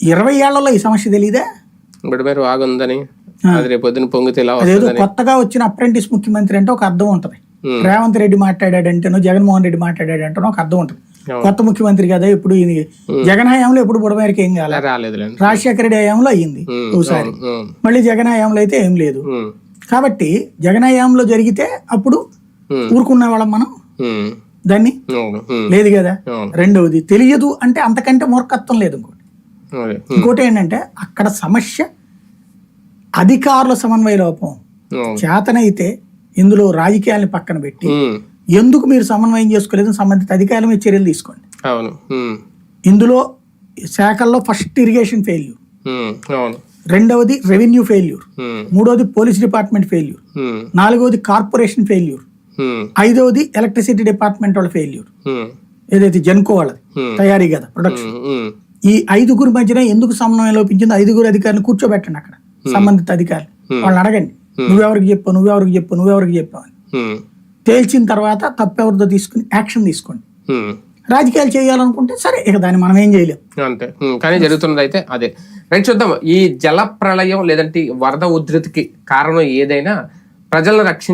ఇరవై ఏళ్ళలో ఈ సమస్య అది పొద్దున పొంగితే ఇలా అదేదో కొత్తగా వచ్చిన అప్రెంటిస్ ముఖ్యమంత్రి అంటే ఒక అర్థం ఉంటది. రేవంత్ రెడ్డి మాట్లాడాడంటేనో జగన్మోహన్ రెడ్డి మాట్లాడాడంటేనో ఒక అర్థం ఉంటుంది. కొత్త ముఖ్యమంత్రి కదా ఇప్పుడు ఇది జగన్ హయాంలో ఎప్పుడు బుడమేరకి ఏం కాలే? రాలేదులేండి. రాజశేఖర రెడ్డి హయాంలో అయ్యింది ఒకసారి. మళ్ళీ జగన్ హయాంలో అయితే ఏం లేదు. కాబట్టి జగన్ హయాంలో జరిగితే అప్పుడు ఉమ్, ఊరుకునే వాళ్ళం మనం? దాన్ని? లేదు కదా. రెండవది తెలియదు అంటే అంతకంటే మూర్ఖత్వం లేదు ఇంకోటి. ఇంకోటి ఏంటంటే అక్కడ సమస్య అధికారుల సమన్వయ లోపం. చేతనైతే ఇందులో రాజకీయాలను పక్కన పెట్టి ఎందుకు మీరు సమన్వయం చేసుకోలేదు సంబంధిత అధికారుల మీద చర్యలు తీసుకోండి. అవును. ఇందులో శాఖల్లో ఫస్ట్ ఇరిగేషన్ ఫెయిల్యూర్. రెండవది రెవెన్యూ ఫెయిల్యూర్. మూడవది పోలీస్ డిపార్ట్మెంట్ ఫెయిల్యూర్. నాలుగవది కార్పొరేషన్ ఫెయిల్యూర్. ఐదవది ఎలక్ట్రిసిటీ డిపార్ట్మెంట్ వాళ్ళ ఫెయిల్యూర్. ఏదైతే జెన్కో వాళ్ళది. తయారీ కదా ప్రొడక్షన్ ఈ ఐదుగురు మధ్యన ఎందుకు సమన్వయం లోపించిందో ఐదుగురు అధికారులను కూర్చోబెట్టండి అక్కడ. సంబంధిత అధికారులు. వాళ్ళని అడగండి. నువ్వెవరికి చెప్పు నువ్వెవరికి చెప్పు నువ్వెవరికి చెప్పావు అని. తేల్చిన తర్వాత తప్పెవరిదో తీసుకుని యాక్షన్ తీసుకోండి. రాజకీయాలు చేయాలనుకుంటే సరే ఇక దాన్ని మనం ఏం చేయలేం. అంతే. కానీ జరుగుతున్నది అయితే అదే. రైట్ చూద్దాం. ఈ జల ప్రళయం లేదంటే వరద ఉధృతికి కారణం ఏదైనా ప్రజలను రక్షించ